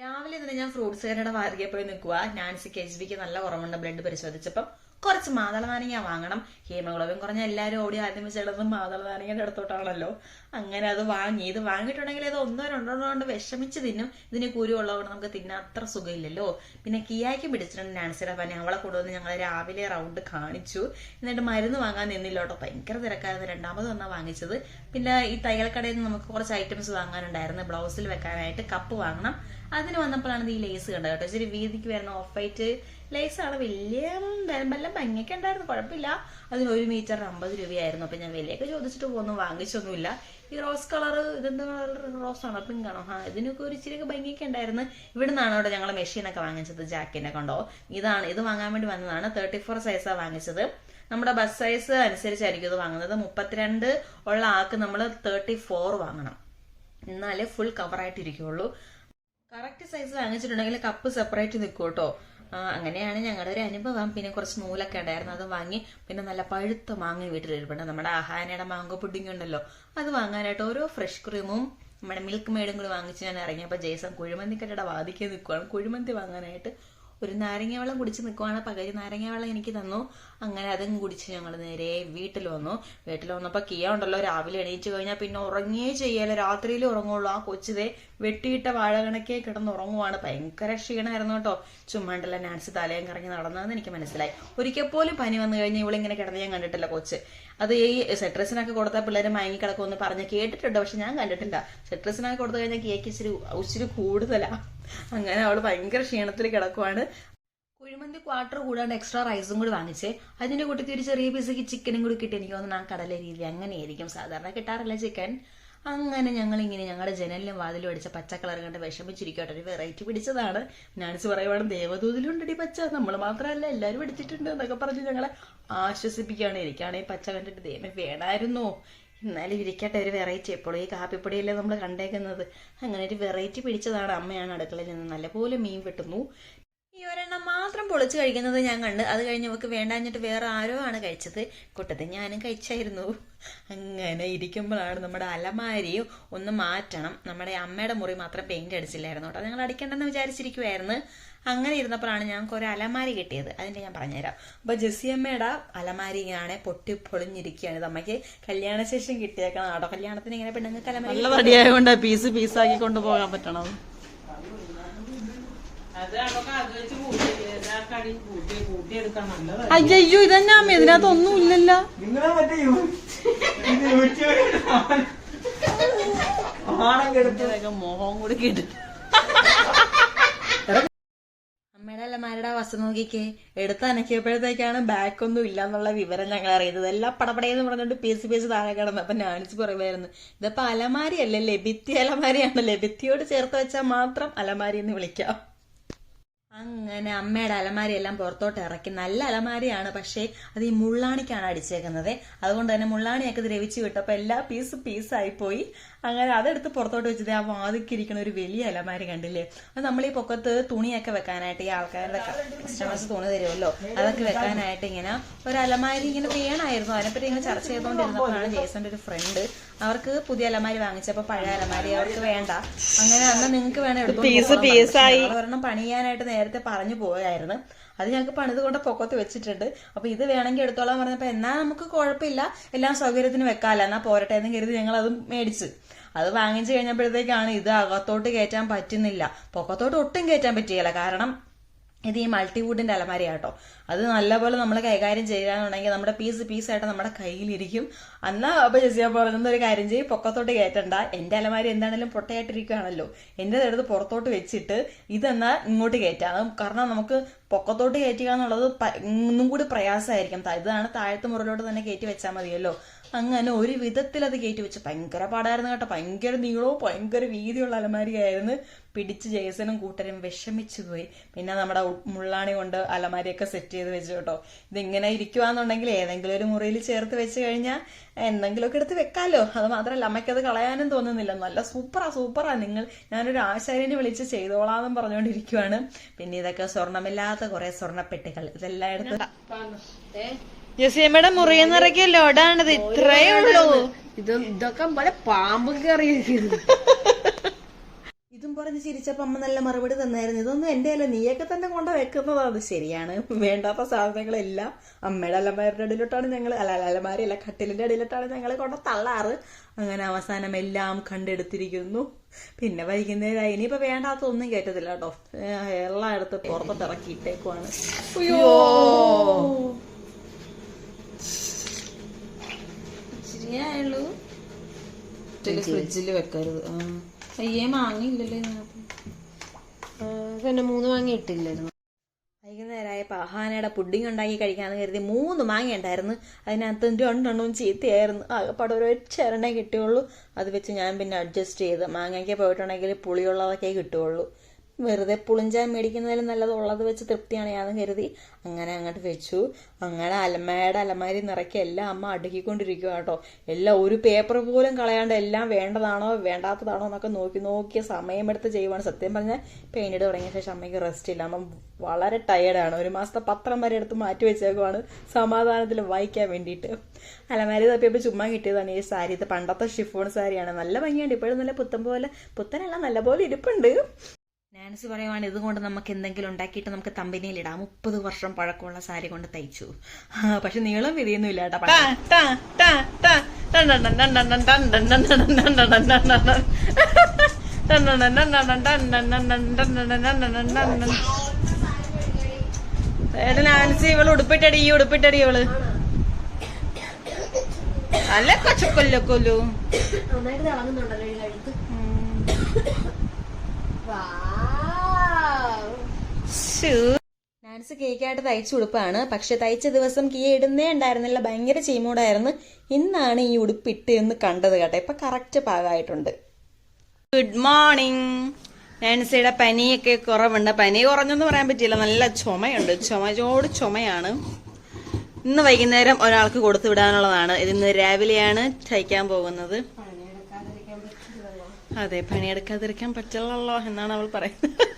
രാവിലെ തന്നെ ഞാൻ ഫ്രൂട്ട്സ് കടയുടെ വാരികെ പോയി നിൽക്കുക നാൻസിക്ക് എച്ച് ബിക്ക് നല്ല കുറവുണ്ട് ബ്ലഡ് പരിശോധിച്ചപ്പം. കുറച്ച് മാതള നാരങ്ങ വാങ്ങണം. ഹീമോഗ്ലോബിൻ കുറഞ്ഞ എല്ലാവരും ഓടി ആദ്യം വെച്ചിടുന്നത് മാതള നാരങ്ങയുടെ അടുത്തോട്ടാണല്ലോ. അങ്ങനെ അത് വാങ്ങി. ഇത് വാങ്ങിയിട്ടുണ്ടെങ്കിൽ അത് ഒന്നോ രണ്ടോ കൊണ്ട് വിഷമിച്ച് തിന്നും. ഇതിന് കുരു ഉള്ളതുകൊണ്ട് നമുക്ക് തിന്നാൻ അത്ര സുഖമില്ലല്ലോ. പിന്നെ കിയായ്ക്ക് പിടിച്ചിട്ടുണ്ട് നാൻസിയുടെ പനി. അവളെ കൊണ്ടുവന്ന് ഞങ്ങൾ രാവിലെ റൗണ്ട് കാണിച്ചു. എന്നിട്ട് മരുന്ന് വാങ്ങാൻ നിന്നില്ല കേട്ടോ. ഭയങ്കര തിരക്കായിരുന്നു. രണ്ടാമത് വന്നാ വാങ്ങിച്ചത്. പിന്നെ ഈ തയ്യൽക്കടയിൽ നിന്ന് നമുക്ക് കുറച്ച് ഐറ്റംസ് വാങ്ങാനുണ്ടായിരുന്നു. ബ്ലൗസിൽ വെക്കാനായിട്ട് കപ്പ് വാങ്ങണം. അതിന് വന്നപ്പോഴാണ് ഈ ലേസ് കണ്ടത് കേട്ടോ. ഇച്ചിരി വീതിക്ക് വരുന്ന ഓഫ് വൈറ്റ് ആണ്. വലിയ വല്ല ഭംഗിയൊക്കെ ഉണ്ടായിരുന്നു. കുഴപ്പമില്ല. അതിന് ഒരു മീറ്റർ അമ്പത് രൂപയായിരുന്നു. അപ്പൊ ഞാൻ വിലയൊക്കെ ചോദിച്ചിട്ട് പോകുന്നു വാങ്ങിച്ചൊന്നുമില്ല. ഈ റോസ് കളർ ഇതെന്ത് കളർ റോസ് ആണോ. പിങ്ക് ആണോ ആ ഇതിനൊക്കെ ഒരു ഇച്ചിരി ഭംഗിയൊക്കെ ഉണ്ടായിരുന്നു. ഇവിടെ നിന്നാണ് അവിടെ ഞങ്ങൾ മെഷീനൊക്കെ വാങ്ങിച്ചത് ജാക്കിനെ കൊണ്ടോ. ഇതാണ് ഇത് വാങ്ങാൻ വേണ്ടി വന്നതാണ്. തേർട്ടി ഫോർ സൈസാണ് വാങ്ങിച്ചത്. നമ്മുടെ ബസ് സൈസ് അനുസരിച്ചായിരിക്കും ഇത് വാങ്ങുന്നത്. മുപ്പത്തിരണ്ട് ഉള്ള ആൾക്ക് നമ്മൾ തേർട്ടി ഫോർ വാങ്ങണം. എന്നാലേ ഫുൾ കവറായിട്ടിരിക്കുള്ളൂ കറക്റ്റ് സൈസ് വാങ്ങിച്ചിട്ടുണ്ടെങ്കിൽ കപ്പ് സെപ്പറേറ്റ് നിൽക്കും കേട്ടോ അങ്ങനെയാണ് ഞങ്ങളുടെ ഒരു അനുഭവം. പിന്നെ കുറച്ച് നൂലൊക്കെ ഉണ്ടായിരുന്നു അത് വാങ്ങി. പിന്നെ നല്ല പഴുത്ത മാങ്ങ വീട്ടിലിരിപ്പുണ്ട്. നമ്മുടെ അഹാനയുടെ മാങ്കോ പുഡിംഗ് ഉണ്ടല്ലോ അത് വാങ്ങാനായിട്ട് ഓരോ ഫ്രഷ് ക്രീമും നമ്മുടെ മിൽക്ക് മെയ്ഡും കൂടി വാങ്ങിച്ച് ഞാൻ ഇറങ്ങിയപ്പോൾ ജേസൺ കുഴിമന്തിക്കടയുടെ വാദിക്കാൻ നിൽക്കുവാണ് കുഴിമന്തി വാങ്ങാനായിട്ട് ഒരു നാരങ്ങ വെള്ളം കുടിച്ച് നിൽക്കുവാണ് പകരം നാരങ്ങ വെള്ളം എനിക്ക് തന്നു. അങ്ങനെ അതും കുടിച്ച് ഞങ്ങൾ നേരെ വീട്ടിൽ വന്നു. വീട്ടിൽ വന്നപ്പോൾ കിയ ഉണ്ടല്ലോ രാവിലെ എണീച്ചു കഴിഞ്ഞാൽ പിന്നെ ഉറങ്ങിയേ ചെയ്യാലോ. രാത്രിയിൽ ഉറങ്ങുള്ളൂ. ആ കൊച്ചിതേ വെട്ടിയിട്ട വാഴ കണക്കേ കിടന്ന് ഉറങ്ങുവാണ് ഭയങ്കര ക്ഷീണമായിരുന്നു കേട്ടോ. ചുമ്മാണ്ടല്ല നാൻസി തലയും കറങ്ങി നടന്നതെന്ന് എനിക്ക് മനസ്സിലായി. ഒരിക്കൽ പോലും പനി വന്നു കഴിഞ്ഞാൽ ഇവളിങ്ങനെ കിടന്ന് ഞാൻ കണ്ടിട്ടില്ല കൊച്ച്. അത് ഈ സെട്രസിനൊക്കെ കൊടുത്താൽ പിള്ളേർ മയങ്ങി കിടക്കുമെന്ന് പറഞ്ഞ് കേട്ടിട്ടുണ്ട്. പക്ഷെ ഞാൻ കണ്ടിട്ടില്ല. സെട്രസിനൊക്കെ കൊടുത്തു കഴിഞ്ഞാൽ കേക്ക് ഇച്ചിരി ഇച്ചിരി കൂടുതലാ. അങ്ങനെ അവൾ ഭയങ്കര ക്ഷീണത്തിൽ കിടക്കുവാണ്. കുഴിമന്തി ക്വാർട്ടർ കൂടാണ്ട് എക്സ്ട്രാ റൈസും കൂടി വാങ്ങിച്ച്. അതിന്റെ കൂട്ടത്തിൽ ഒരു ചെറിയ പീസ് ചിക്കനും കൂടി കിട്ടി. എനിക്ക് തോന്നുന്നു ആ കടല രീതി അങ്ങനെയായിരിക്കും. സാധാരണ കിട്ടാറില്ല ചിക്കൻ അങ്ങനെ ഞങ്ങൾ ഇങ്ങനെ ഞങ്ങളുടെ ജനലിലും വാതിലും അടിച്ച പച്ച കളർ കണ്ട് വിഷമിച്ചിരിക്കട്ടെ ഒരു വെറൈറ്റി പിടിച്ചതാണ്. നാൻസ് പറയുവാണ് ദേവദൂതിലുണ്ടടി പച്ച. നമ്മൾ മാത്രമല്ല എല്ലാവരും എടുത്തിട്ടുണ്ട് എന്നൊക്കെ പറഞ്ഞ് ഞങ്ങളെ ആശ്വസിപ്പിക്കുകയാണ്. എനിക്കാണെങ്കിൽ പച്ച കണ്ടിട്ട് ദൈവമേ വേണമായിരുന്നോ എന്നാലും ഇരിക്കട്ടെ ഒരു വെറൈറ്റി എപ്പോഴും ഈ കാപ്പിപ്പൊടിയല്ലേ നമ്മൾ കണ്ടേക്കുന്നത്. അങ്ങനെ ഒരു വെറൈറ്റി പിടിച്ചതാണ്. അമ്മയാണ് അടുക്കളയിൽ നിന്ന് നല്ലപോലെ മീൻ വെട്ടുന്നു. ഈ ഒരെണ്ണം മാത്രം പൊളിച്ച് കഴിക്കുന്നത് ഞാൻ കണ്ട്. അത് കഴിഞ്ഞ് അവക്ക് വേണ്ടാഞ്ഞിട്ട് വേറെ ആരോ ആണ് കഴിച്ചത്. കൂട്ടത്തിൽ ഞാനും കഴിച്ചായിരുന്നു. അങ്ങനെ ഇരിക്കുമ്പോഴാണ് നമ്മുടെ അലമാരിയും ഒന്ന് മാറ്റണം. നമ്മുടെ അമ്മയുടെ മുറി മാത്രം പെയിന്റ് അടിച്ചില്ലായിരുന്നു കേട്ടോ. ഞങ്ങൾ അടിക്കണ്ടെന്ന് വിചാരിച്ചിരിക്കുമായിരുന്നു അങ്ങനെ ഇരുന്നപ്പോഴാണ് ഞങ്ങൾക്ക് ഒരു അലമാരി കിട്ടിയത്. അതിന്റെ ഞാൻ പറഞ്ഞുതരാം. അപ്പൊ ജെസ്സിയമ്മയുടെ അലമാരി ഇങ്ങനെ പൊട്ടി പൊളിഞ്ഞിരിക്കുകയാണ്. ഇത് അമ്മയ്ക്ക് കല്യാണശേഷം കിട്ടിയേക്കണം കേട്ടോ. കല്യാണത്തിന് ഇങ്ങനെ പെണ്ണുങ്ങൾക്ക് അലമാരി പീസ് പീസാക്കി കൊണ്ടുപോകാൻ പറ്റണം അയ്യോ ഇതന്നെ അമ്മ ഇതിനകത്ത് ഒന്നും ഇല്ലല്ലോ. മോഹം കൂടി കേട്ടിട്ട്. അമ്മയുടെ അല്ലമാരുടെ വസ്തു നോക്കിക്കേ. എടുത്ത് അനക്കിയപ്പോഴത്തേക്കാണ് ബാക്ക് ഒന്നും ഇല്ല എന്നുള്ള വിവരം ഞങ്ങൾ അറിയുന്നത്. എല്ലാം പടപടയെന്ന് പറഞ്ഞുകൊണ്ട് പേസ് പേസ് താഴെ കിടന്നു. അപ്പൊ നാണിച്ച് പറയുമായിരുന്നു ഇതിപ്പോ അലമാരി ലഭിത്തി അലമാരിയാണ്. ലഭിത്തിയോട് ഭിത്തിയോട് ചേർത്ത് വെച്ചാൽ മാത്രം അലമാരി എന്ന് വിളിക്കാം. അങ്ങനെ അമ്മയുടെ അലമാരി എല്ലാം പുറത്തോട്ട് ഇറക്കി. നല്ല അലമാരിയാണ് പക്ഷേ അത് ഈ മുള്ളാണിക്കാണ് അടിച്ചേക്കുന്നത്. അതുകൊണ്ട് തന്നെ മുള്ളാണിയൊക്കെ ദ്രവിച്ചു വിട്ടപ്പോൾ എല്ലാ പീസ് പീസായി പോയി. അങ്ങനെ അതെടുത്ത് പുറത്തോട്ട് വെച്ചത് ആ വാതിക്കിരിക്കുന്ന ഒരു വലിയ അലമാരി കണ്ടില്ലേ? അത് നമ്മൾ ഈ പൊക്കത്ത് തുണിയൊക്കെ വെക്കാനായിട്ട് ഈ ആൾക്കാരുടെ കസ്റ്റമേഴ്സ് തുണി തരുമല്ലോ. അതൊക്കെ വെക്കാനായിട്ട് ഇങ്ങനെ ഒരു അലമാരി ഇങ്ങനെ വേണമായിരുന്നു അതിനെപ്പറ്റി ഇങ്ങനെ ചർച്ച ചെയ്തുകൊണ്ടിരുന്നപ്പോഴാണ് ജേസന്റെ ഒരു ഫ്രണ്ട് അവർക്ക് പുതിയ അലമാരി വാങ്ങിച്ചപ്പോ പഴയ അലമാരി അവർക്ക് വേണ്ട. അങ്ങനെ അന്ന് നിങ്ങൾക്ക് വേണം എടുത്തു പീസ് ഒരെണ്ണം പണിയാനായിട്ട് നേരത്തെ പറഞ്ഞു പോയായിരുന്നു അത് ഞങ്ങൾക്ക് പണിത് കൊണ്ട് പൊക്കത്ത് വെച്ചിട്ടുണ്ട്. അപ്പൊ ഇത് വേണമെങ്കിൽ എടുത്തോളാം പറഞ്ഞപ്പോ എന്നാ നമുക്ക് കുഴപ്പമില്ല. എല്ലാം സൗകര്യത്തിന് വെക്കാല്ല എന്നാ പോരട്ടെ എന്ന് കരുതി ഞങ്ങൾ അത് മേടിച്ച്. അത് വാങ്ങിച്ചു കഴിഞ്ഞപ്പോഴത്തേക്കാണ് ഇത് അകത്തോട്ട് കയറ്റാൻ പറ്റുന്നില്ല. പൊക്കത്തോട്ട് ഒട്ടും കയറ്റാൻ പറ്റിയില്ല. കാരണം ഇത് ഈ മൾട്ടിവുഡിന്റെ അലമാരിയാട്ടോ. അത് നല്ലപോലെ നമ്മൾ കൈകാര്യം ചെയ്യാന്നുണ്ടെങ്കിൽ നമ്മുടെ പീസ് ആയിട്ട് നമ്മുടെ കയ്യിലിരിക്കും. അന്നാ അപ്പൊ ജസിയ പറഞ്ഞ ഒരു കാര്യം ചെയ്യും പൊക്കത്തോട്ട് കയറ്റണ്ട. എന്റെ അലമാരി എന്താണെങ്കിലും പൊട്ടയായിട്ടിരിക്കുകയാണല്ലോ എന്റെ എടുത്ത് പുറത്തോട്ട് വെച്ചിട്ട് ഇതെന്നാ ഇങ്ങോട്ട് കയറ്റാം. കാരണം നമുക്ക് പൊക്കത്തോട്ട് കയറ്റുക എന്നുള്ളത് ഒന്നും കൂടി പ്രയാസമായിരിക്കും. ഇതാണ് താഴത്തെ മുറിലോട്ട് തന്നെ കയറ്റി വെച്ചാൽ മതിയല്ലോ. അങ്ങനെ ഒരു വിധത്തിൽ അത് കയറ്റി വെച്ച്. ഭയങ്കര പാടായിരുന്നു കേട്ടോ. ഭയങ്കര നീളവും ഭയങ്കര വീതിയുള്ള അലമാരിയായിരുന്നു. പിടിച്ച് ജേസനും കൂട്ടരും വിഷമിച്ചു പോയി. പിന്നെ നമ്മുടെ മുള്ളാണി കൊണ്ട് അലമാരിയൊക്കെ സെറ്റ് ചെയ്ത് വെച്ചു കേട്ടോ. ഇതിങ്ങനെ ഇരിക്കുവാന്നുണ്ടെങ്കിൽ ഏതെങ്കിലും ഒരു മുറിയിൽ ചേർത്ത് വെച്ച് കഴിഞ്ഞാൽ എന്തെങ്കിലുമൊക്കെ എടുത്ത് വെക്കാലോ. അത് മാത്രമല്ല അമ്മയ്ക്കത് കളയാനും തോന്നുന്നില്ല. നല്ല സൂപ്പറാ സൂപ്പറാ. നിങ്ങൾ ഞാനൊരു ആശാരിനെ വിളിച്ച് ചെയ്തോളാന്നും പറഞ്ഞുകൊണ്ടിരിക്കുവാണ്. പിന്നെ ഇതൊക്കെ സ്വർണമില്ലാത്ത കുറെ സ്വർണപ്പെട്ടികൾ ഇതെല്ലാം എടുത്ത് മുറിയിൽ നിറയ്ക്കിയ ലോഡാണിത്. ഇത്രയേ ഉള്ളൂ. ഇത് ഇതൊക്കെ പോലെ പാമ്പ് കയറി ഇത് പറഞ്ഞ് ചിരിച്ചപ്പോ അമ്മ നല്ല മറുപടി തന്നായിരുന്നു. ഇതൊന്നും എന്റെ അല്ല നീയൊക്കെ തന്നെ കൊണ്ട് വെക്കുന്നതാണ്. ശരിയാണ് വേണ്ടാത്ത സാധനങ്ങളെല്ലാം അമ്മയുടെ അലമാരുടെ അടിയിലോട്ടാണ് ഞങ്ങൾ അല്ല അലമാരി അല്ല, കട്ടിലിന്റെ അടിയിലോട്ടാണ് ഞങ്ങൾ കൊണ്ട് തള്ളാറ്. അങ്ങനെ അവസാനം എല്ലാം കണ്ടെടുത്തിരിക്കുന്നു. പിന്നെ വൈകുന്നേരമായി ഇനിയിപ്പോ വേണ്ടാത്ത ഒന്നും കേറ്റത്തില്ല കേട്ടോ. എല്ലാം എടുത്ത് പുറത്തോട്ട് ഇറക്കിയിട്ടേക്കുവാണ്. അയ്യോ! ശരിയായുള്ളൂ ഫ്രിഡ്ജിൽ വെക്കരുത്. ആ. അയ്യേ മാങ്ങിയില്ലല്ലേ പിന്നെ മൂന്ന് മാങ്ങ ഇട്ടില്ലായിരുന്നു. വൈകുന്നേരമായപ്പോൾ അഹാനയുടെ പുഡിംഗ് ഉണ്ടാക്കി കഴിക്കാന്ന് കരുതി മൂന്ന് മാങ്ങ ഉണ്ടായിരുന്നു. അതിനകത്ത് രണ്ടെണ്ണവും ചീത്തയായിരുന്നു. ആകെപ്പാടെ ഒരു ചിരണ്ടേ കിട്ടുകയുള്ളൂ അത് വെച്ച് ഞാൻ പിന്നെ അഡ്ജസ്റ്റ് ചെയ്ത് മാങ്ങയ്ക്ക് പോയിട്ടുണ്ടെങ്കിൽ പുളിയുള്ളതൊക്കെ കിട്ടുകയുള്ളൂ വെറുതെ പുളിഞ്ചാൻ മേടിക്കുന്നതിലും നല്ലത് ഉള്ളത് വെച്ച് തൃപ്തിയാണ് ഞാൻ കരുതി അങ്ങനെ അങ്ങോട്ട് വെച്ചു. അങ്ങനെ അലമാരയുടെ അലമാരി നിറയ്ക്ക് എല്ലാം അമ്മ അടുക്കിക്കൊണ്ടിരിക്കുക കേട്ടോ. എല്ലാം ഒരു പേപ്പർ പോലും കളയാണ്ട് എല്ലാം വേണ്ടതാണോ വേണ്ടാത്തതാണോ എന്നൊക്കെ നോക്കി നോക്കിയ സമയമെടുത്ത് ചെയ്യുവാണ്. സത്യം പറഞ്ഞാൽ പെയിന്റ് തുടങ്ങിയ ശേഷം അമ്മയ്ക്ക് റെസ്റ്റ് ഇല്ല. അമ്മ വളരെ ടയേർഡാണ് ഒരു മാസത്തെ പത്രം വരെ എടുത്ത് മാറ്റി വെച്ചേക്കുവാണ്. സമാധാനത്തിൽ വായിക്കാൻ വേണ്ടിയിട്ട്. അലമാരി തപ്പിയപ്പോൾ ചുമ്മാ കിട്ടിയതാണ് ഈ സാരി ഇത് പണ്ടത്തെ ഷിഫോൺ സാരിയാണ്. നല്ല ഭംഗിയുണ്ട്. ഇപ്പോഴും നല്ല പുത്തൻ പോലെ പുത്തനല്ല നല്ല പോലെ ഇരിപ്പുണ്ട്. നാൻസി പറയുവാണ് ഇതുകൊണ്ട് നമുക്ക് എന്തെങ്കിലും ഉണ്ടാക്കിയിട്ട് നമുക്ക് തമ്പനിയിൽ ഇടാം മുപ്പത് വർഷം പഴക്കമുള്ള സാരി കൊണ്ട് തയ്ച്ചു പക്ഷെ നീളം. എടാ നാൻസി ഇവൾ ഉടുപ്പിട്ടടി ഈ ഉടുപ്പിട്ടടി ഇവൾ അല്ല കൊച്ചക്കൊല്ലോ കൊല്ലു നന്നായിട്ട് തിളങ്ങുന്നുണ്ടല്ലോ കഴുത്ത് നാൻസ് കേക്കായിട്ട് തയ്ച്ച ഉടുപ്പാണ്. പക്ഷെ തയ്ച്ച ദിവസം കീ ഇടുന്നേ ഉണ്ടായിരുന്നില്ല. ഭയങ്കര ചീമൂടായിരുന്നു. ഇന്നാണ് ഈ ഉടുപ്പ് ഇട്ട് എന്ന് കണ്ടത് കേട്ടോ. ഇപ്പൊ കറക്റ്റ് പാകമായിട്ടുണ്ട്. ഗുഡ് മോർണിംഗ് നാൻസിയുടെ പനിയൊക്കെ കുറവുണ്ട്. പനി കുറഞ്ഞെന്ന് പറയാൻ പറ്റില്ല നല്ല ചുമയുണ്ട്. ചുമയോട് ചുമയാണ്. ഇന്ന് വൈകുന്നേരം ഒരാൾക്ക് കൊടുത്തു വിടാനുള്ളതാണ്. ഇന്ന് രാവിലെയാണ് തയ്ക്കാൻ പോകുന്നത്. അതെ പണിയെടുക്കാതിരിക്കാൻ പറ്റില്ലല്ലോ എന്നാണ് അവൾ പറയുന്നത്.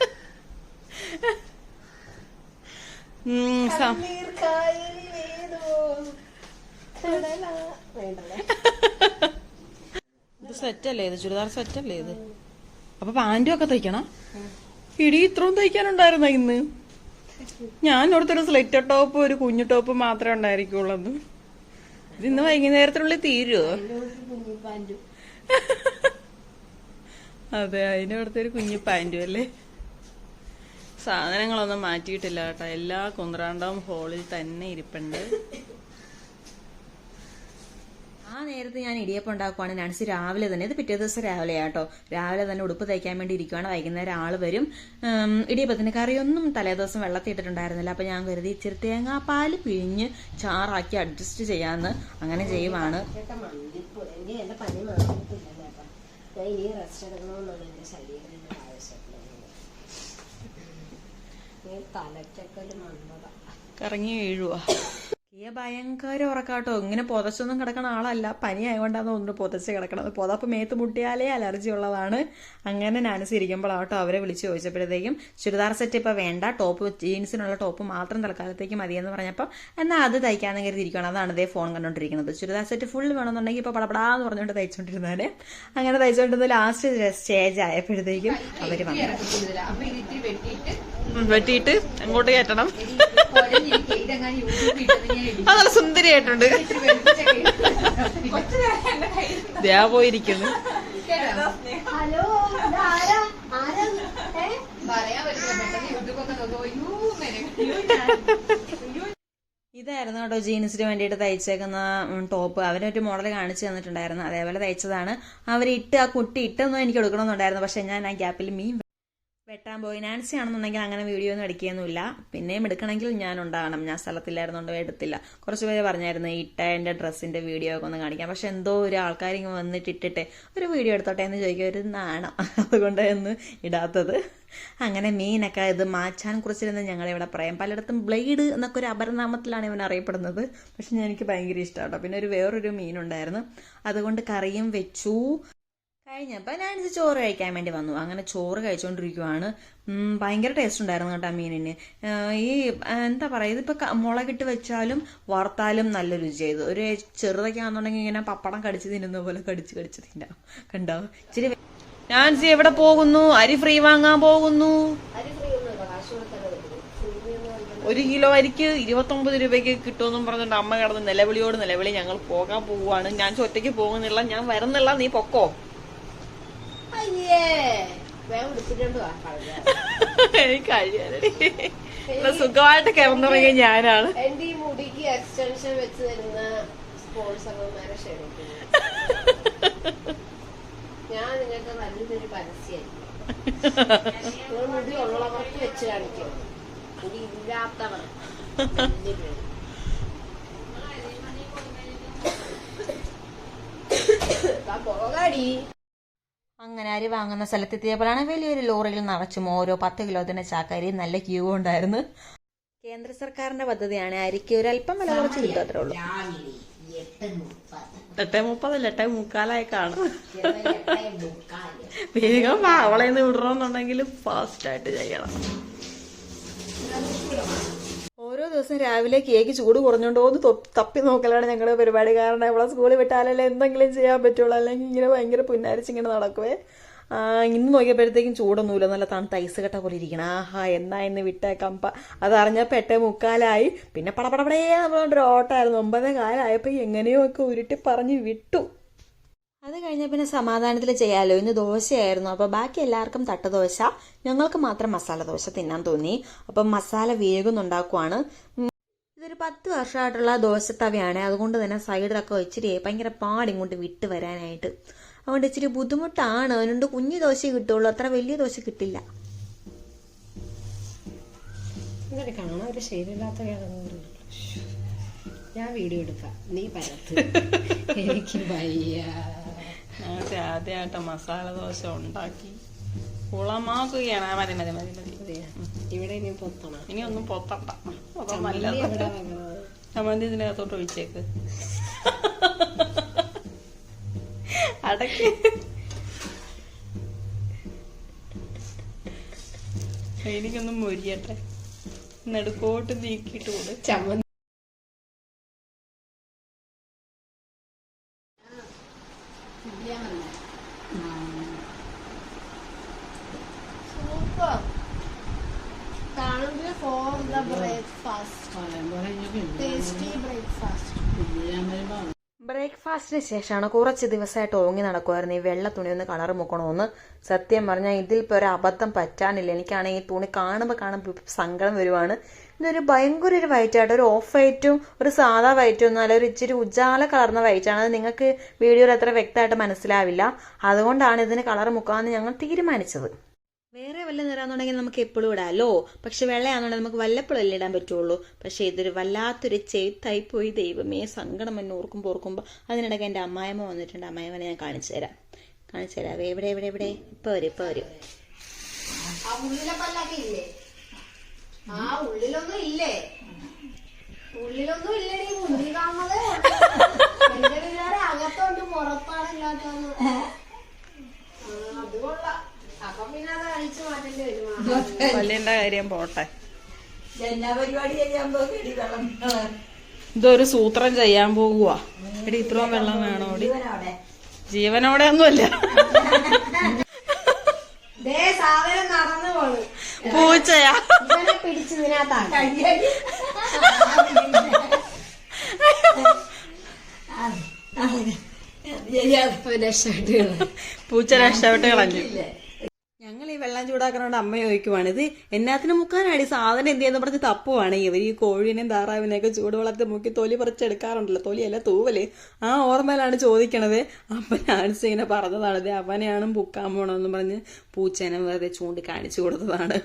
ഇത് സെറ്റല്ലേ ഇത്? ചുരിദാർ സെറ്റല്ലേ ഇത്? അപ്പൊ പാന്റും ഒക്കെ തയ്ക്കണം? ഇടി ഇത്രയും തയ്ക്കാനുണ്ടായിരുന്ന ഇന്ന്? ഞാൻ ഓർത്തൊരു സ്ലെറ്റ് ടോപ്പ് ഒരു കുഞ്ഞു ടോപ്പ് മാത്രമേ ഉണ്ടായിരിക്കുള്ളൂ. ഇത് ഇന്ന് വൈകുന്നേരത്തിനുള്ളിൽ തീരുവോ? അതെ അതിന്റെ അടുത്ത് ഒരു കുഞ്ഞു പാന്റു അല്ലേ? സാധനങ്ങളൊന്നും മാറ്റിയിട്ടില്ല കേട്ടോ. എല്ലാ കുന്ത്രാണ്ടവും ഹോളിൽ തന്നെ ഇരിപ്പുണ്ട്. ആ നേരത്തെ ഞാൻ ഇടിയപ്പം ഉണ്ടാക്കുവാണ്. നാൻസി രാവിലെ തന്നെ ഇത് പിറ്റേ ദിവസം രാവിലെ ആട്ടോ രാവിലെ തന്നെ ഉടുപ്പ് തയ്ക്കാൻ വേണ്ടി ഇരിക്കുവാണ്. വൈകുന്നേരം ആൾ വരും. ഇടിയപ്പത്തിന് കറിയൊന്നും തലേദിവസം വെള്ളത്തിൽ ഇട്ടിട്ടുണ്ടായിരുന്നില്ല അപ്പൊ ഞാൻ കരുതി ഇച്ചിരി തേങ്ങാ പാൽ പിഴിഞ്ഞ് ചാറാക്കി അഡ്ജസ്റ്റ് ചെയ്യാന്ന് അങ്ങനെ ചെയ്യുവാണ്. പനി മാറിയിട്ടില്ല കേട്ടോ. ഞാൻ ഇനി റെസ്റ്റ് എടുക്കണമെന്നാണ് എന്റെ ശരീരത്തിന്റെ കറങ്ങി വീഴുവാ? കിയ ഭയങ്കര ഉറക്കാട്ടോ. ഇങ്ങനെ പുതച്ചൊന്നും കിടക്കണ ആളല്ല. പനി ആയതുകൊണ്ടാണ് തോന്നുന്നു പുതച്ച് കിടക്കണത്. പുതപ്പ് മേത്ത് മുട്ടിയാലേ അലർജി ഉള്ളതാണ്. അങ്ങനെ നാനസ് ഇരിക്കുമ്പോഴാട്ടോ അവരെ വിളിച്ച് ചോദിച്ചപ്പോഴത്തേക്കും ചുരിദാർ സെറ്റ് ഇപ്പൊ വേണ്ട. ടോപ്പ് ജീൻസിനുള്ള ടോപ്പ് മാത്രം തൽക്കാലത്തേക്ക് മതിയെന്ന് പറഞ്ഞപ്പോൾ എന്നാൽ അത് തയ്ക്കാന്ന് കരുതിയിരിക്കണം അതാണ് ഇതേ ഫോൺ കണ്ടോണ്ടിരിക്കുന്നത്. ചുരിദാർ സെറ്റ് ഫുൾ വേണമെന്നുണ്ടെങ്കിൽ ഇപ്പൊ പടപടാന്ന് പറഞ്ഞുകൊണ്ട് തയ്ച്ചോണ്ടിരുന്നാൽ അങ്ങനെ തയ്ച്ചോണ്ടിരുന്ന ലാസ്റ്റ് സ്റ്റേജ് ആയപ്പോഴത്തേക്കും അവർ വന്നു. വെട്ടിയിട്ട് അങ്ങോട്ട് കയറ്റണം. അത് നല്ല സുന്ദരിയായിട്ടുണ്ട്. ദയാ പോയിരിക്കുന്നു. ഹലോ ഇതായിരുന്നു കേട്ടോ ജീൻസിന് വേണ്ടിയിട്ട് തയ്ച്ചേക്കുന്ന ടോപ്പ്. അവരൊരു മോഡൽ കാണിച്ചു തന്നിട്ടുണ്ടായിരുന്നു. അതേപോലെ തയ്ച്ചതാണ്. അവരിട്ട് ആ കുട്ടി ഇട്ടൊന്നും എനിക്ക് എടുക്കണമെന്നുണ്ടായിരുന്നു. പക്ഷെ ഞാൻ ആ ഗ്യാപ്പിൽ മീൻ വെട്ടാൻ പോയി. നാൻസി ആണെന്നുണ്ടെങ്കിൽ അങ്ങനെ വീഡിയോ ഒന്നും എടുക്കുകയൊന്നുമില്ല പിന്നെയും എടുക്കണമെങ്കിൽ ഞാൻ ഉണ്ടാകണം. ഞാൻ സ്ഥലത്തില്ലായിരുന്നുകൊണ്ട് എടുത്തില്ല. കുറച്ച് പേര് പറഞ്ഞായിരുന്നു ഇട്ട എന്റെ ഡ്രസ്സിന്റെ വീഡിയോ ഒക്കെ ഒന്ന് കാണിക്കാം. പക്ഷെ എന്തോ ഒരു ആൾക്കാരിങ്ങ് വന്നിട്ട് ഇട്ടിട്ട് ഒരു വീഡിയോ എടുത്തോട്ടെ? എന്ന് ചോദിക്കുക ഒരു നാണം. അതുകൊണ്ട് ഒന്ന് ഇടാത്തത്. അങ്ങനെ മീനൊക്കെ ഇത് മാച്ചാൻ കുറിച്ചിരുന്ന് ഞങ്ങളിവിടെ പറയാം. പലയിടത്തും ബ്ലേഡ് എന്നൊക്കെ ഒരു അപരനാമത്തിലാണ് ഇവൻ അറിയപ്പെടുന്നത്. പക്ഷെ എനിക്ക് ഭയങ്കര ഇഷ്ടമാണ് പിന്നെ ഒരു വേറൊരു മീനുണ്ടായിരുന്നു. അതുകൊണ്ട് കറിയും വെച്ചു. കഴിഞ്ഞപ്പോൾ ഞാൻ ഇത് ചോറ് കഴിക്കാൻ വേണ്ടി വന്നു. അങ്ങനെ ചോറ് കഴിച്ചുകൊണ്ടിരിക്കുവാണ് ഭയങ്കര ടേസ്റ്റ് ഉണ്ടായിരുന്നു കേട്ടോ മീനിന്. ഈ എന്താ പറയുക ഇതിപ്പോൾ മുളകിട്ട് വെച്ചാലും വറുത്താലും നല്ല രുചിയായത് ഒരു ചെറുതൊക്കെ ആണെന്നുണ്ടെങ്കിൽ ഇങ്ങനെ പപ്പടം കടിച്ച് തിന്നുന്ന പോലെ കടിച്ച് കടിച്ച് തിന്നാം. കണ്ടോ? ഇച്ചിരി ഞാൻ നാൻസി എവിടെ പോകുന്നു? അരി ഫ്രീ വാങ്ങാൻ പോകുന്നു? ഒരു കിലോ അരിക്ക് ഇരുപത്തൊമ്പത് രൂപയ്ക്ക് കിട്ടുമെന്നും പറഞ്ഞിട്ട് അമ്മ കിടന്ന് നിലവിളിയോട് നിലവിളി ഞങ്ങൾ പോകാൻ പോവുകയാണ്. ഞാൻ ഒറ്റയ്ക്ക് പോകുന്നില്ല. ഞാൻ വരുന്നില്ല. നീ പൊക്കോ? ഇവിടെ സുഖമായിട്ട് കിടന്നുറങ്ങിയ ഞാനാണ്. എന്റെ ഈ മുടിക്ക് എക്സ്റ്റൻഷൻ വെച്ച് തരുന്ന സ്പോൺസർമാരെ ക്ഷണിക്കുന്നു ഞാൻ നിങ്ങൾക്ക് നല്ലൊരു പരസ്യമായിരിക്കും. മുടി ഉള്ളവർക്ക് വെച്ച് കാണിക്കും. മുടി ഇല്ലാത്തവർ. പോകാടി. അങ്ങനെ അരി വാങ്ങുന്ന സ്ഥലത്തെത്തിയപ്പോഴാണ് വലിയൊരു ലോറിയിൽ നിറച്ചും ഓരോ പത്ത് കിലോ തന്നെ ചാക്കരി നല്ല ക്യൂ ഉണ്ടായിരുന്നു. കേന്ദ്ര സർക്കാരിന്റെ പദ്ധതിയാണ് അരിക്ക് ഒരു അല്പം വില കുറച്ച് കിട്ടും അത്രേ ഉള്ളൂ. എട്ട് മുപ്പത് എട്ടേ മുപ്പതല്ല എട്ടേ മുക്കാലായി കാണും. വേഗം അവളെ നിന്ന് വിടണമെന്നുണ്ടെങ്കിൽ ഫാസ്റ്റ് ആയിട്ട് ചെയ്യണം. ഓരോ ദിവസം രാവിലെ കേക്ക് ചൂട് കുറഞ്ഞോണ്ടോ എന്ന് തപ്പി നോക്കലാണ് ഞങ്ങളുടെ പരിപാടി. കാരണം ഇവിടെ സ്കൂളിൽ വിട്ടാലല്ലേ എന്തെങ്കിലും ചെയ്യാൻ പറ്റുള്ളൂ. അല്ലെങ്കിൽ ഇങ്ങനെ ഭയങ്കര പുന്നാരിച്ച് ഇങ്ങനെ നടക്കുവേ. ഇന്ന് നോക്കിയപ്പോഴത്തേക്കും ചൂടൊന്നുമില്ല. നല്ല തണുത്ത ഐസ് കട്ട പോലെ ഇരിക്കണം. ആഹാ എന്നാ ഇന്ന് വിട്ടേക്കാം. അതറിഞ്ഞപ്പോൾ എട്ടേ മുക്കാലായി. പിന്നെ പടപടപടേ നമ്മളൊരു ഓട്ടമായിരുന്നു. ഒമ്പതേ കാലായപ്പോൾ എങ്ങനെയോ ഒക്കെ ഉരുട്ടി പറഞ്ഞ് വിട്ടു. അത് കഴിഞ്ഞ പിന്നെ സമാധാനത്തിൽ ചെയ്യാമല്ലോ ഇന്ന് ദോശയായിരുന്നു. അപ്പോൾ ബാക്കി എല്ലാവർക്കും തട്ടുദോശ ഞങ്ങൾക്ക് മാത്രം മസാല ദോശ തിന്നാൻ തോന്നി. അപ്പം മസാല വേഗുന്നുണ്ടാക്കുവാണ്. ഇതൊരു പത്ത് വർഷമായിട്ടുള്ള ദോശത്തവയാണ്. അതുകൊണ്ട് തന്നെ സൈഡിലൊക്കെ ഇച്ചിരി ഭയങ്കര പാടിങ്ങോട്ട് വിട്ട് വരാനായിട്ട്. അതുകൊണ്ട് ഇച്ചിരി ബുദ്ധിമുട്ടാണ്. അതുകൊണ്ട് കുഞ്ഞു ദോശ കിട്ടുള്ളൂ. അത്ര വലിയ ദോശ കിട്ടില്ല. ഇങ്ങനെ കാണാൻ ഒരു ശരിയില്ലാത്ത കിഴങ്ങ് ഞാൻ വീഡിയോ എടുക്കാം. നീ പരത്ത്. എനിക്ക് വയ്യ. ആദ്യം ആദ്യമായിട്ട് മസാല ദോശ ഉണ്ടാക്കി. കുളമാക്കുകയാണ്. ആ, മതി മതി മതി മതി. ഇവിടെ ഇനി പൊത്തണം. ഇനി ഒന്നും പൊത്തണ്ട. അപ്പൊ നല്ല നല്ലത്? ചമ്മന്തി ഇതിനകത്തോട്ട് ഒഴിച്ചേക്ക്. അടക്ക്. എനിക്കൊന്നും മൊരിയട്ടെ. നെടുക്കോട്ട് നീക്കിയിട്ട് കൂടെ ചമ്മന്തി സൂപ്പർ കാണുമ്പോൾ for the breakfast tasty breakfast ബ്രേക്ക്ഫാസ്റ്റിന് ശേഷമാണ് കുറച്ച് ദിവസമായിട്ട് ഓങ്ങി നടക്കുമായിരുന്നു ഈ വെള്ള തുണി ഒന്ന് കളർ മുക്കണമെന്ന് സത്യം പറഞ്ഞാൽ ഇതിൽ ഇപ്പോൾ ഒരു അബദ്ധം പറ്റാനില്ല. എനിക്കാണെങ്കിൽ ഈ തുണി കാണുമ്പോൾ കാണുമ്പോൾ സങ്കടം വരുവാണ്. ഇതൊരു ഭയങ്കര ഒരു വൈറ്റായിട്ട് ഒരു ഓഫ് വൈറ്റും ഒരു സാധാ വൈറ്റും ഒന്നും അല്ല ഒരു ഇച്ചിരി ഉജ്ജാല കളർന്ന വൈറ്റാണ് അത് നിങ്ങൾക്ക് വീഡിയോയിൽ അത്ര വ്യക്തമായിട്ട് മനസ്സിലാവില്ല. അതുകൊണ്ടാണ് ഇതിന് കളർ മുക്കാമെന്ന് ഞങ്ങൾ തീരുമാനിച്ചത്. വേറെ വല്ല നിറാന്നുണ്ടെങ്കിൽ നമുക്ക് എപ്പോഴും ഇടാമല്ലോ പക്ഷെ വെള്ളയാണെന്നുണ്ടെങ്കിൽ നമുക്ക് വല്ലപ്പോഴല്ലേ ഇടാൻ പറ്റുള്ളൂ? പക്ഷെ ഇതൊരു വല്ലാത്തൊരു ചെയ്ത്തായി പോയി ദൈവമേ. സങ്കടം എന്നെ ഓർക്കുമ്പോൾ ഓർക്കുമ്പോൾ അതിനിടയ്ക്ക് എന്റെ അമ്മായിമ്മ വന്നിട്ടുണ്ട്. അമ്മായിമ്മനെ ഞാൻ കാണിച്ചു തരാം. കാണിച്ചു തരാം. എവിടെ എവിടെ എവിടെ? ഇപ്പം വരും ഇപ്പം വരും. ഉള്ളിലൊന്നും ഇല്ലേ? അകത്തോണ്ട് പുറത്താണ് കൊള്ളാം. പല്ലിന്റെ കാര്യം പോട്ടെ. ഇതൊരു സൂത്രം ചെയ്യാൻ പോകുക എടി ഇത്രയും വെള്ളം വേണോ ജീവനോടെ ഒന്നുമല്ല ദേ സാധനം നടന്നു പോണു. പൂച്ചയാ. പൂച്ച രക്ഷപ്പെട്ട് കളഞ്ഞു. ചൂടാക്കണോണ്ട് അമ്മ ചോദിക്കുവാണ് ഇത് എന്നാത്തിന് മുക്കാനാടി സാധനം എന്ത് ചെയ്യുന്ന? പറഞ്ഞ് തപ്പുവാണ്. ഇവർ ഈ കോഴീനെയും താറാവിനെയൊക്കെ ചൂട് വളർത്തി മുക്കി തൊലി പറിച്ചെടുക്കാറുണ്ടല്ലോ തൊലിയല്ല തൂവൽ. ആ ഓർമ്മയിലാണ് ചോദിക്കണത്. അപ്പം ഞാനിച്ച് ഇങ്ങനെ പറഞ്ഞതാണ് ഇത് അവനെയാണ് മുക്കാൻ പോണമെന്ന് പറഞ്ഞ് പൂച്ചേനെ വെറുതെ ചൂണ്ടി കാണിച്ചു കൊടുത്തതാണ്.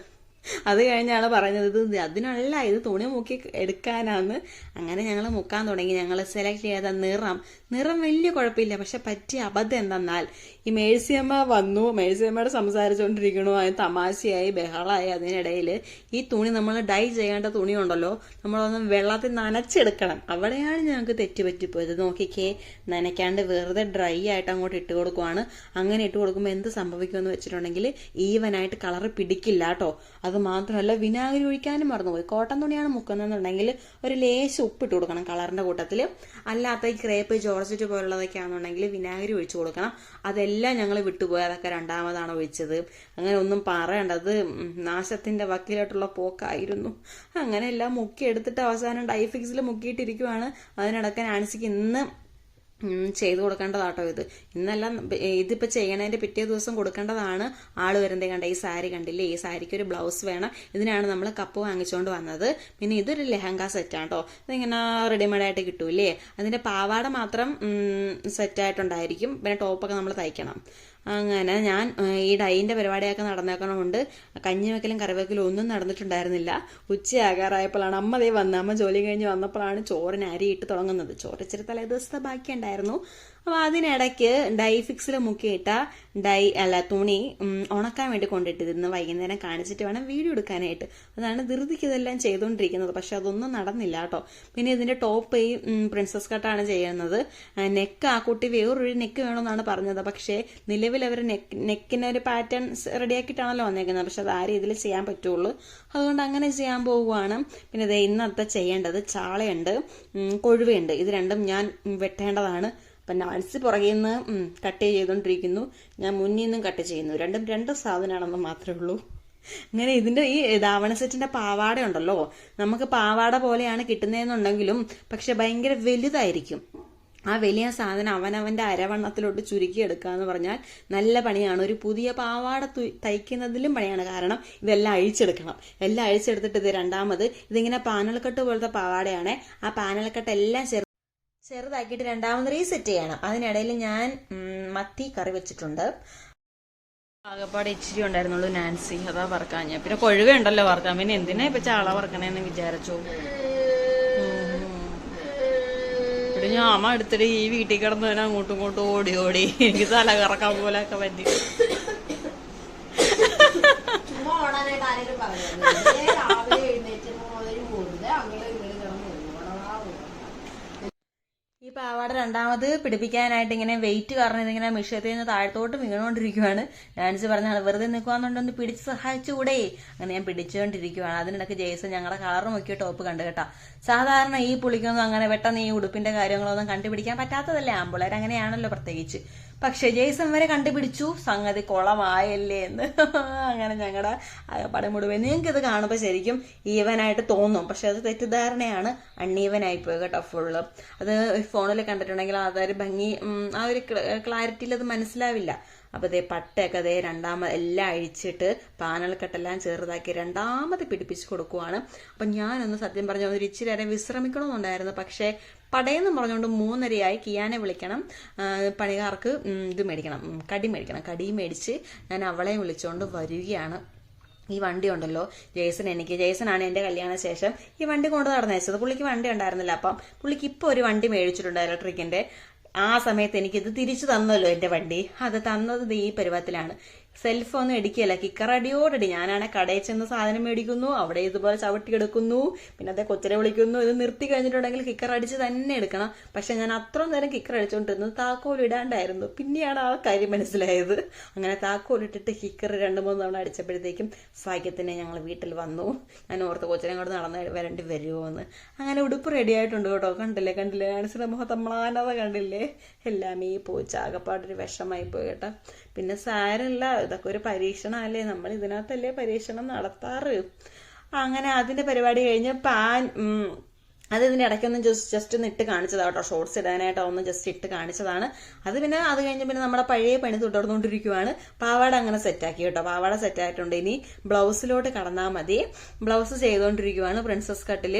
അത് കഴിഞ്ഞ കഴിഞ്ഞാണ് പറഞ്ഞത് ഇത് അതിനല്ല ഇത് തുണി മുക്കി എടുക്കാനാന്ന്. അങ്ങനെ ഞങ്ങൾ മുക്കാൻ തുടങ്ങി. ഞങ്ങൾ സെലക്ട് ചെയ്ത നിറം. നിറം വലിയ കുഴപ്പമില്ല. പക്ഷെ പറ്റിയ അബദ്ധം എന്തെന്നാൽ ഈ മേഴ്സിയമ്മ വന്നു. മേഴ്സിയമ്മയോട് സംസാരിച്ചുകൊണ്ടിരിക്കണു അതിന് തമാശയായി ബഹളമായി അതിനിടയിൽ ഈ തുണി നമ്മൾ ഡൈ ചെയ്യേണ്ട തുണി ഉണ്ടല്ലോ. നമ്മളൊന്ന് വെള്ളത്തിൽ നനച്ചെടുക്കണം. അവിടെയാണ് ഞങ്ങൾക്ക് തെറ്റ് പറ്റിപ്പോയത് നോക്കിക്കേ നനയ്ക്കാണ്ട് വെറുതെ ഡ്രൈ ആയിട്ട് അങ്ങോട്ട് ഇട്ട് കൊടുക്കുവാണ്. അങ്ങനെ ഇട്ട് കൊടുക്കുമ്പോൾ എന്ത് സംഭവിക്കുമെന്ന് വെച്ചിട്ടുണ്ടെങ്കിൽ ഈവനായിട്ട് കളർ പിടിക്കില്ല കേട്ടോ. അത് മാത്രമല്ല വിനാഗിരി ഒഴിക്കാനും മറന്നുപോയി. കോട്ടൺ തുണിയാണ് മുക്കുന്നതെന്നുണ്ടെങ്കിൽ ഒരു ലേശം ഉപ്പിട്ട് കൊടുക്കണം കളറിന്റെ കൂട്ടത്തിൽ അല്ലാത്ത ഈ ക്രേപ്പ് ജോർജറ്റ് പോലുള്ളതൊക്കെ ആണെന്നുണ്ടെങ്കിൽ വിനാഗിരി ഒഴിച്ചു കൊടുക്കണം. അതെല്ലാം ഞങ്ങൾ വിട്ടുപോയി. അതൊക്കെ രണ്ടാമതാണ് ഒഴിച്ചത്. അങ്ങനെ ഒന്നും പറയേണ്ടത് നാശത്തിന്റെ വക്കീലായിട്ടുള്ള പോക്കായിരുന്നു. അങ്ങനെ എല്ലാം മുക്കി എടുത്തിട്ട് അവസാനം ഡൈഫിക്സിൽ മുക്കിയിട്ടിരിക്കുവാണ്. അതിനിടയ്ക്ക് നാൻസിക്ക് ഇന്ന് ചെയ്തു കൊടുക്കേണ്ടതാട്ടോ ഇത്. ഇന്നെല്ലാം ഇതിപ്പോൾ ചെയ്യണതിന്റെ പിറ്റേ ദിവസം കൊടുക്കേണ്ടതാണ് ആൾ വരുന്നത് കണ്ട. ഈ സാരി കണ്ടില്ലേ? ഈ സാരിക്ക് ഒരു ബ്ലൗസ് വേണം. ഇതിനാണ് നമ്മൾ കപ്പ് വാങ്ങിച്ചുകൊണ്ട് വന്നത്. പിന്നെ ഇതൊരു ലെഹങ്ക സെറ്റാണ് കേട്ടോ ഇതിങ്ങനെ റെഡിമെയ്ഡായിട്ട് കിട്ടൂലേ അതിന്റെ പാവാട മാത്രം സെറ്റായിട്ടുണ്ടായിരിക്കും. പിന്നെ ടോപ്പൊക്കെ നമ്മൾ തയ്ക്കണം. അങ്ങനെ ഞാൻ ഈ ഡൈന്റെ പരിപാടിയൊക്കെ നടന്നേക്കണമുണ്ട്. കഞ്ഞി വെക്കലും കറിവെക്കലും ഒന്നും നടന്നിട്ടുണ്ടായിരുന്നില്ല. ഉച്ചയാകാറായപ്പോഴാണ് അമ്മ ദേ വന്ന് അമ്മ ജോലി കഴിഞ്ഞ് വന്നപ്പോഴാണ് ചോറിന് അരിയിട്ട് തുടങ്ങുന്നത്. ചോറ് ഇച്ചിരി തലേ ദിവസത്തെ ബാക്കിയുണ്ടായിരുന്നു. അപ്പോൾ അതിനിടയ്ക്ക് ഡൈ ഫിക്സിൽ മുക്കിയിട്ട ഡൈ അല്ല തുണി ഉണക്കാൻ വേണ്ടി കൊണ്ടിട്ടത് ഇന്ന് വൈകുന്നേരം കാണിച്ചിട്ട് വേണം വീഡിയോ എടുക്കാനായിട്ട്. അതാണ് ധൃതിക്ക് ഇതെല്ലാം ചെയ്തുകൊണ്ടിരിക്കുന്നത്. പക്ഷെ അതൊന്നും നടന്നില്ല കേട്ടോ. പിന്നെ ഇതിന്റെ ടോപ്പ് ഈ പ്രിൻസസ് കട്ടാണ് ചെയ്യുന്നത്. നെക്ക് ആ കുട്ടി വേറൊരു നെക്ക് വേണമെന്നാണ് പറഞ്ഞത്. പക്ഷേ നിലവിൽ അവർ നെക്ക് നെക്കിന് ഒരു പാറ്റേൺ റെഡിയാക്കിയിട്ടാണല്ലോ വന്നേക്കുന്നത്. പക്ഷെ അത് ആ രീതിയിൽ ചെയ്യാൻ പറ്റുള്ളൂ. അതുകൊണ്ട് അങ്ങനെ ചെയ്യാൻ പോവുകയാണ്. പിന്നെ ഇത് ഇന്നത്തെ ചെയ്യേണ്ടത് ചാളയുണ്ട് കൊഴുവയുണ്ട്. ഇത് രണ്ടും ഞാൻ വെട്ടേണ്ടതാണ്. അപ്പം നാൻസി പുറകിൽ നിന്ന് കട്ട് ചെയ്തുകൊണ്ടിരിക്കുന്നു ഞാൻ മുന്നിൽ നിന്നും കട്ട് ചെയ്യുന്നു. രണ്ടും രണ്ട് സാധനമാണെന്ന് മാത്രമേ ഉള്ളൂ. അങ്ങനെ ഇതിന്റെ ഈ ധാവണ സെറ്റിന്റെ പാവാട ഉണ്ടല്ലോ നമുക്ക് പാവാട പോലെയാണ് കിട്ടുന്നതെന്നുണ്ടെങ്കിലും പക്ഷെ ഭയങ്കര വലുതായിരിക്കും. ആ വലിയ സാധനം അവനവന്റെ അരവണ്ണത്തിലോട്ട് ചുരുക്കിയെടുക്കുക എന്ന് പറഞ്ഞാൽ നല്ല പണിയാണ്. ഒരു പുതിയ പാവാട തയ്ക്കുന്നതിലും പണിയാണ്. കാരണം ഇതെല്ലാം അഴിച്ചെടുക്കണം. എല്ലാം അഴിച്ചെടുത്തിട്ട് ഇത് രണ്ടാമത് ഇതിങ്ങനെ പാനൽക്കെട്ട് പോലത്തെ പാവാടയാണ്. ആ പാനൽക്കെട്ട് എല്ലാം ചെറു ചെറുതാക്കിയിട്ട് രണ്ടാമത് റീസെറ്റ് ചെയ്യണം. അതിനിടയിൽ ഞാൻ മത്തി കറി വെച്ചിട്ടുണ്ട്. ആകപ്പാടെ ഇച്ചിരി ഉണ്ടായിരുന്നുള്ളൂ നാൻസി. അതാ വറക്കാൻ. ഞാൻ പിന്നെ കൊഴുവ ഉണ്ടല്ലോ വറക്കാൻ. പിന്നെ എന്തിനാ ഇപ്പൊ ചാള വറക്കണേന്ന് വിചാരിച്ചു? ഇവിടെ ഞാൻ അമ്മ എടുത്തിട്ട് ഈ വീട്ടിൽ കിടന്നവനെ അങ്ങോട്ടും ഇങ്ങോട്ടും ഓടി ഓടി എനിക്ക് തല കറക്കാൻ പോലെ ഒക്കെ പറ്റി രാവിലെ എഴുന്നേറ്റ് മുതൽ പോകുന്നത് അങ്ങോട്ട് ഇങ്ങോട്ട് കിടന്നു ഓടണ ഓടണ ഈ പാവാട രണ്ടാമത് പിടിപ്പിക്കാനായിട്ട് ഇങ്ങനെ വെയിറ്റ് കാരണം ഇതിങ്ങനെ മിഷ്യത്തിൽ നിന്ന് താഴത്തോട്ട് വീണുകൊണ്ടിരിക്കുവാണ്. ഡാൻസ് പറഞ്ഞാണ് വെറുതെ നിൽക്കുവാന്നുണ്ടൊന്ന് പിടിച്ച് സഹായിച്ചുകൂടെ? അങ്ങനെ ഞാൻ പിടിച്ചുകൊണ്ടിരിക്കുവാണ്. അതിനിടയ്ക്ക് ജേസൺ ഞങ്ങളുടെ കളർ നോക്കിയ ടോപ്പ് കണ്ടു കേട്ടോ. സാധാരണ ഈ പുളിക്കൊന്നും അങ്ങനെ പെട്ടെന്ന് ഈ ഉടുപ്പിന്റെ കാര്യങ്ങളൊന്നും കണ്ടുപിടിക്കാൻ പറ്റാത്തതല്ലേ? ആമ്പിള്ളേർ അങ്ങനെയാണല്ലോ പ്രത്യേകിച്ച്. പക്ഷെ ജെയ്സൺ വരെ കണ്ടുപിടിച്ചു. സംഗതി കുളമായല്ലേ എന്ന്. അങ്ങനെ ഞങ്ങളുടെ പടം മുഴുവൻ. നിങ്ങൾക്ക് ഇത് കാണുമ്പോൾ ശരിക്കും ഈവനായിട്ട് തോന്നും. പക്ഷെ അത് തെറ്റിദ്ധാരണയാണ്. അൺഈവനായി പോയി കേട്ടോ ഫുള്ള്. അത് ഫോണിൽ കണ്ടിട്ടുണ്ടെങ്കിൽ അതൊരു ഭംഗി ആ ഒരു ക്ലാരിറ്റിയിൽ അത് മനസ്സിലാവില്ല. അപ്പൊ ദേ പട്ടയൊക്കെ അതേ രണ്ടാമത് എല്ലാം അഴിച്ചിട്ട് പാനൽക്കെട്ടെല്ലാം ചെറുതാക്കി രണ്ടാമത് പിടിപ്പിച്ച് കൊടുക്കുവാണ്. അപ്പൊ ഞാനൊന്ന് സത്യം പറഞ്ഞ ഒരു ഇച്ചിരി നേരം വിശ്രമിക്കണമെന്നുണ്ടായിരുന്നു പക്ഷേ പടയെന്ന് പറഞ്ഞുകൊണ്ട് മൂന്നരയായി കിയാനെ വിളിക്കണം. പണികാർക്ക് ഇത് മേടിക്കണം. കടി മേടിക്കണം. കടി മേടിച്ച് ഞാൻ അവളെ വിളിച്ചുകൊണ്ട് വരികയാണ്. ഈ വണ്ടി ഉണ്ടല്ലോ ജേസൺ എനിക്ക്. ജേസനാണ് എന്റെ കല്യാണ ശേഷം ഈ വണ്ടി കൊണ്ട് വെച്ചത് പുള്ളിക്ക് വണ്ടി ഉണ്ടായിരുന്നില്ല. അപ്പം പുള്ളിക്ക് ഇപ്പോൾ ഒരു വണ്ടി മേടിച്ചിട്ടുണ്ട് ഇലക്ട്രിക്കിന്റെ ആ സമയത്ത് എനിക്കിത് തിരിച്ചു തന്നല്ലോ എന്റെ വണ്ടി. അത് തന്നത് ഈ പരുവത്തിലാണ്. സെൽഫ് ഒന്നും എടുക്കുകയല്ല കിക്കർ അടിയോടടി ഞാനാണെ കടയിൽ ചെന്ന് സാധനം മേടിക്കുന്നു അവിടെ ഇതുപോലെ ചവിട്ടിയെടുക്കുന്നു പിന്നെ അതേ കൊച്ചിനെ വിളിക്കുന്നു ഇത് നിർത്തി കഴിഞ്ഞിട്ടുണ്ടെങ്കിൽ കിക്കർ അടിച്ച് തന്നെ എടുക്കണം. പക്ഷെ ഞാൻ അത്ര നേരം കിക്കർ അടിച്ചുകൊണ്ടിരുന്നത് താക്കോൽ ഇടാണ്ടായിരുന്നു. പിന്നെയാണ് ആ കാര്യം മനസ്സിലായത്. അങ്ങനെ താക്കോൽ ഇട്ടിട്ട് കിക്കർ രണ്ട് മൂന്ന് തവണ അടിച്ചപ്പോഴത്തേക്കും ഭാഗ്യത്തിന് ഞങ്ങൾ വീട്ടിൽ വന്നു. ഞാൻ ഓർത്ത് കൊച്ചിനെ കൊണ്ട് നടന്ന് വരേണ്ടി വരുമോ എന്ന് അങ്ങനെ ഉടുപ്പ് റെഡി ആയിട്ടുണ്ട് കേട്ടോ. കണ്ടില്ലേ കണ്ടില്ലേ? മനസ്സിലെ മുഖത്തമ്മളാനത കണ്ടില്ലേ? എല്ലാം ഈ പോയി ചാകപ്പാടൊരു വിഷമായി പോയി കേട്ടോ. പിന്നെ സാരമില്ല ഇതൊക്കെ ഒരു പരീക്ഷണമല്ലേ. നമ്മൾ ഇതിനകത്തല്ലേ പരീക്ഷണം നടത്താറ്. അങ്ങനെ അതിന്റെ പരിപാടി കഴിഞ്ഞ് പാൻ അത് ഇതിന്റെ ഇടയ്ക്കൊന്ന് ജസ്റ്റ് ജസ്റ്റ് ഒന്ന് ഇട്ട് കാണിച്ചതാണ് കേട്ടോ. ഷോർട്സ് ഇടാനായിട്ട് ഒന്ന് ജസ്റ്റ് ഇട്ട് കാണിച്ചതാണ്. അത് പിന്നെ അത് കഴിഞ്ഞ് പിന്നെ നമ്മുടെ പഴയ പണി തുടർന്നുകൊണ്ടിരിക്കുവാണ്. പാവാട അങ്ങനെ സെറ്റാക്കി കേട്ടോ. പാവാട സെറ്റായിട്ടുണ്ട് ഇനി ബ്ലൗസിലോട്ട് കടന്നാൽ മതി. ബ്ലൗസ് ചെയ്തുകൊണ്ടിരിക്കുവാണ് പ്രിൻസസ് കട്ടിൽ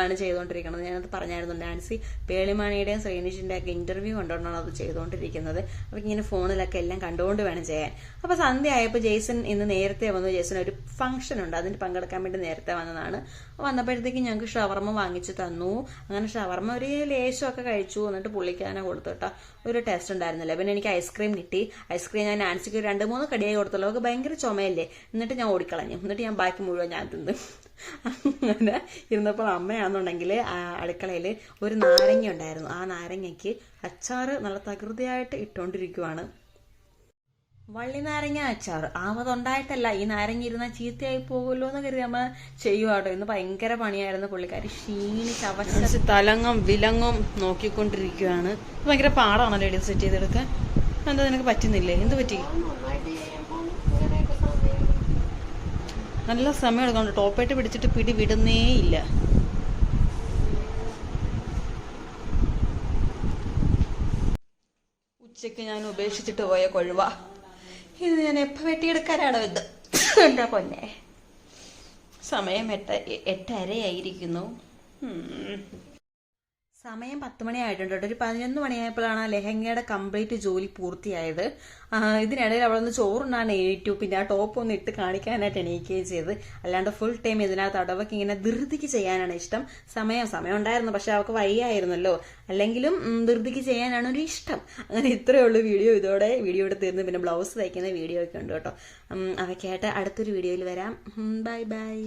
ആണ് ചെയ്തുകൊണ്ടിരിക്കുന്നത് ഞാനത് പറഞ്ഞായിരുന്നു. ഡാൻസി പേളിമാണിയുടെയും ശ്രീനിഷിന്റെ ഒക്കെ ഇന്റർവ്യൂ കണ്ടുകൊണ്ടാണ് അത് ചെയ്തുകൊണ്ടിരിക്കുന്നത് അപ്പോൾ ഇങ്ങനെ ഫോണിലൊക്കെ എല്ലാം കണ്ടുകൊണ്ട് വേണം ചെയ്യാൻ. അപ്പോൾ സന്ധ്യ ആയപ്പോൾ ജേസൺ ഇന്ന് നേരത്തെ വന്നു. ജേസൺ ഒരു ഫംഗ്ഷൻ ഉണ്ട്. അതിന് പങ്കെടുക്കാൻ വേണ്ടി നേരത്തെ വന്നതാണ്. വന്നപ്പോഴത്തേക്ക് ഞങ്ങൾക്ക് ഷവർമ്മ വാങ്ങിച്ചു തന്നു. അങ്ങനെ ഷവർമ്മ ഒരു ലേശമൊക്കെ കഴിച്ചു. എന്നിട്ട് പുള്ളിക്കാനെ കൊടുത്തു കേട്ടോ. ഒരു ടേസ്റ്റ് ഉണ്ടായിരുന്നില്ല. പിന്നെ എനിക്ക് ഐസ്ക്രീം കിട്ടി. ഐസ്ക്രീം ഞാൻ നാൻസിക്ക് രണ്ട് മൂന്ന് കടിയായി കൊടുത്തുള്ളൂ. അവൾക്ക് ഭയങ്കര ചുമയല്ലേ. എന്നിട്ട് ഞാൻ ഓടിക്കളഞ്ഞു. എന്നിട്ട് ഞാൻ ബാക്കി മുഴുവൻ ഞാൻ തിന്നു. അങ്ങനെ ഇരുന്നപ്പോൾ അമ്മയാണെന്നുണ്ടെങ്കിൽ അടുക്കളയിൽ ഒരു നാരങ്ങ ഉണ്ടായിരുന്നു. ആ നാരങ്ങയ്ക്ക് അച്ചാറ് നല്ല തകൃതിയായിട്ട് ഇട്ടുകൊണ്ടിരിക്കുവാണ് വള്ളി നാരങ്ങ അച്ചാർ. ആവതുണ്ടായിട്ടല്ല ഈ നാരങ്ങ ഇരുന്ന ചീത്തയായി പോകുമല്ലോ എന്ന് കരുതി നമ്മൾ ചെയ്യുവാട്ടോ ഇന്ന് ഭയങ്കര പണിയായിരുന്നു പുള്ളിക്കാരി. ക്ഷീണിച്ച് അവശ തലങ്ങും വിലങ്ങും നോക്കിക്കൊണ്ടിരിക്കുകയാണ് ഭയങ്കര പാടാണല്ലോ എടി സെറ്റ് ചെയ്തെടുക്കാൻ. എന്താ നിനക്ക് പറ്റുന്നില്ലേ? എന്ത് പറ്റി? നല്ല സമയം എടുക്കണം ടോപ്പായിട്ട് പിടിച്ചിട്ട് പിടി വിടുന്നേ ഇല്ല. ഉച്ചയ്ക്ക് ഞാൻ ഉപേക്ഷിച്ചിട്ട് പോയ കൊഴുവ. ഇത് ഞാൻ എപ്പോൾ വെട്ടിയെടുക്കാനാണോ ഇത്? എന്താ പൊന്നെ. സമയം എട്ട് എട്ടരയായിരിക്കുന്നു. സമയം പത്ത് മണിയായിട്ടുണ്ട് കേട്ടോ. ഒരു പതിനൊന്ന് മണിയായപ്പോഴാണ് ആ ലെഹങ്കയുടെ കംപ്ലീറ്റ് ജോലി പൂർത്തിയായത്. ഇതിനിടയിൽ അവിടെ നിന്ന് ചോറുണ്ടാണ് എണീറ്റു. പിന്നെ ആ ടോപ്പ് ഒന്ന് ഇട്ട് കാണിക്കാനായിട്ട് എണീക്കുകയും ചെയ്ത്. അല്ലാണ്ട് ഫുൾ ടൈം ഇതിനകത്ത് അടവൊക്കെ ഇങ്ങനെ ധൃതിക്ക് ചെയ്യാനാണ് ഇഷ്ടം. സമയം സമയം ഉണ്ടായിരുന്നു. പക്ഷെ അവൾക്ക് വയ്യായിരുന്നല്ലോ. അല്ലെങ്കിലും ധൃതിക്ക് ചെയ്യാനാണ് ഒരു ഇഷ്ടം. അങ്ങനെ ഇത്രയേ ഉള്ളൂ വീഡിയോ. ഇതോടെ വീഡിയോ എടുത്ത് തീർന്ന്. പിന്നെ ബ്ലൗസ് തയ്ക്കുന്ന വീഡിയോ ഒക്കെ ഉണ്ട് കേട്ടോ. അവയ്ക്കായിട്ട് അടുത്തൊരു വീഡിയോയിൽ വരാം. Bye bye